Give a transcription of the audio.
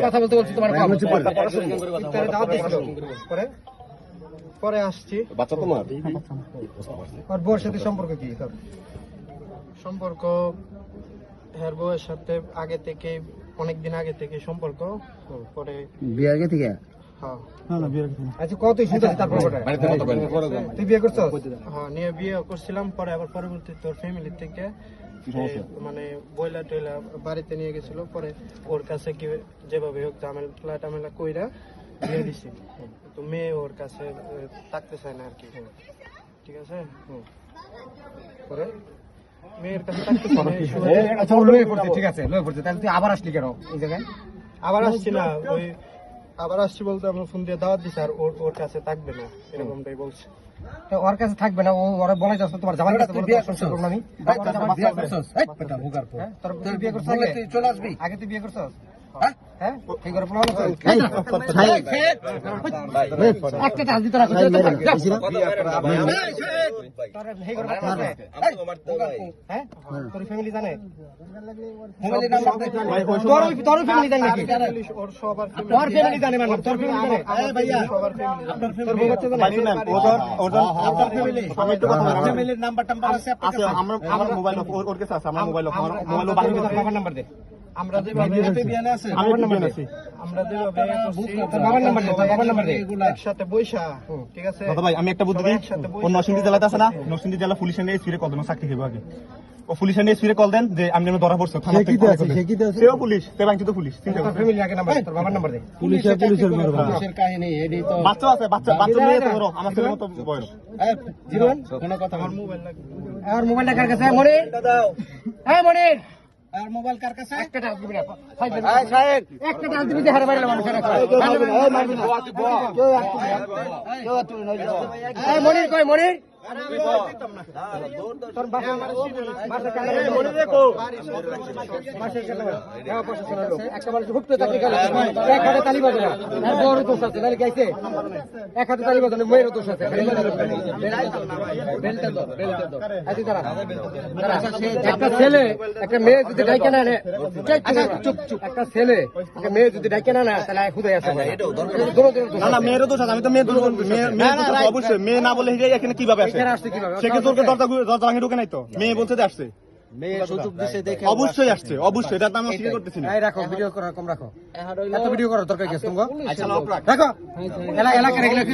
কথা হ্যাঁ। বলতে বলছি তোমার। পরে? পরে আসছি। বাচ্চা তোমার? ওর বউর সাথে সম্পর্ক কি? সম্পর্ক হের বউয়ের সাথে আগে থেকে অনেক দিন আগে থেকে সম্পর্ক। পরে বিয়ে আগে থেকে? আচ্ছা কত? তুই বিয়ে হ্যাঁ নিয়ে বিয়ে করছিলাম পরে আবার পরবর্তী তোর ফ্যামিলি থেকে মানে বইলা টয়লা বাড়িতে নিয়ে গেছিল পরে ওর কাছে কি যেভাবে হোক ঝামেলা টামেলা কইরা বিয়ে দিছি। তো মেয়ে ওর কাছে থাকতে চায় না আর কি। ঠিক আছে? পরে মেয়ের কাছে থাকতে আচ্ছা লয়ে পড়ছে ঠিক আছে লয়ে পড়ছে। তাহলে তুই আবার আসলি কেন এই জায়গায়? আবার আসছি না ওই আবার আসছি বলতে আমরা ফোন দিয়ে দাওয়াত দিছি আর ওর ওর কাছে থাকবে না এরকমটাই বলছে। তো ওর কাছে থাকবে না ও ওরা বলাই যাচ্ছে তোমার জামাই কাছে বলে তোমার আমি? তোর বিয়ে করছ আগে? চলে আসবি? আগে তুই বিয়ে করছ হ্যাঁ? হ্যাঁ? মানে আমার মোবাইল ওর ওর কাছে আছে আমার মোবাইল আমার মোবাইল বাকি তোর বাবার নাম্বার দে। আমরা যেভাবে আছে আমি একটু বিয়ে আছি আমরা যেভাবে করছি, তোর বাবার নাম্বার দে তোর বাবার নাম্বার দে একসাথে বৈশা ঠিক আছে? দাদা ভাই আমি একটা বুদ্ধি ও নরসিংদী জেলাতে আছে না? নরসিংদী জেলা পুলিশে নিয়ে স্পিরে কল দেন চাকরি খেবো আগে। ও পুলিশে নিয়ে স্পিরে কল দেন যে আমি যেন ধরা পড়ছে থানা থেকে? সেও পুলিশ সে বাংটি তো পুলিশ ফ্যামিলি আগে নাম্বার তোর বাবার নাম্বার দে। পুলিশের পুলিশের পুলিশের কাহিনী এডি তো বাচ্চা আছে বাচ্চা বাচ্চা মেয়ে তো ধরো আমার ছেলের মতো বয়স। জীবন কোনো কথা আমার মোবাইল লাগবে। আর মোবাইলটা কার কাছে? মনির? হ্যাঁ মনির। আর মোবাইল কার কাছে? একটা টাচ দিবি না ভাই সাহেব। একটা টাচ দিবি হারে মারলে মানুষের কাছে। এই মনির কই মনির? হ্যাঁ এক হাতে তালি বড় দোষ আছে তাহলে গাইছে এক হাতে তালি বাজে মেয়েরও দোষ আছে। দাঁড়া। একটা ছেলে একটা মেয়ে যদি ডাইকে না চুপ চুপ। একটা ছেলে একটা মেয়ে যদি ডাইকে না তাহলে খুদাই আছে। না না আছে। মেয়েরও দোষ আছে আমি তো মেয়ে দোষ বলব। মেয়ে মেয়ে অবশ্যই। মেয়ে না বলে কীভাবে আসে এখানে আসছে কীভাবে? সে কি তোর দরজা দরজা ভাঙে ঢুকে নাই তো? মেয়ে বলছে যে আসছে। অবশ্যই আসছে। অবশ্যই। এটা আমি অস্বীকার করতেছি না। রাখো ভিডিও করা কম রাখো। এত ভিডিও করার দরকার কি আছে তোমাকে? রাখো। এলাকা রেগুলার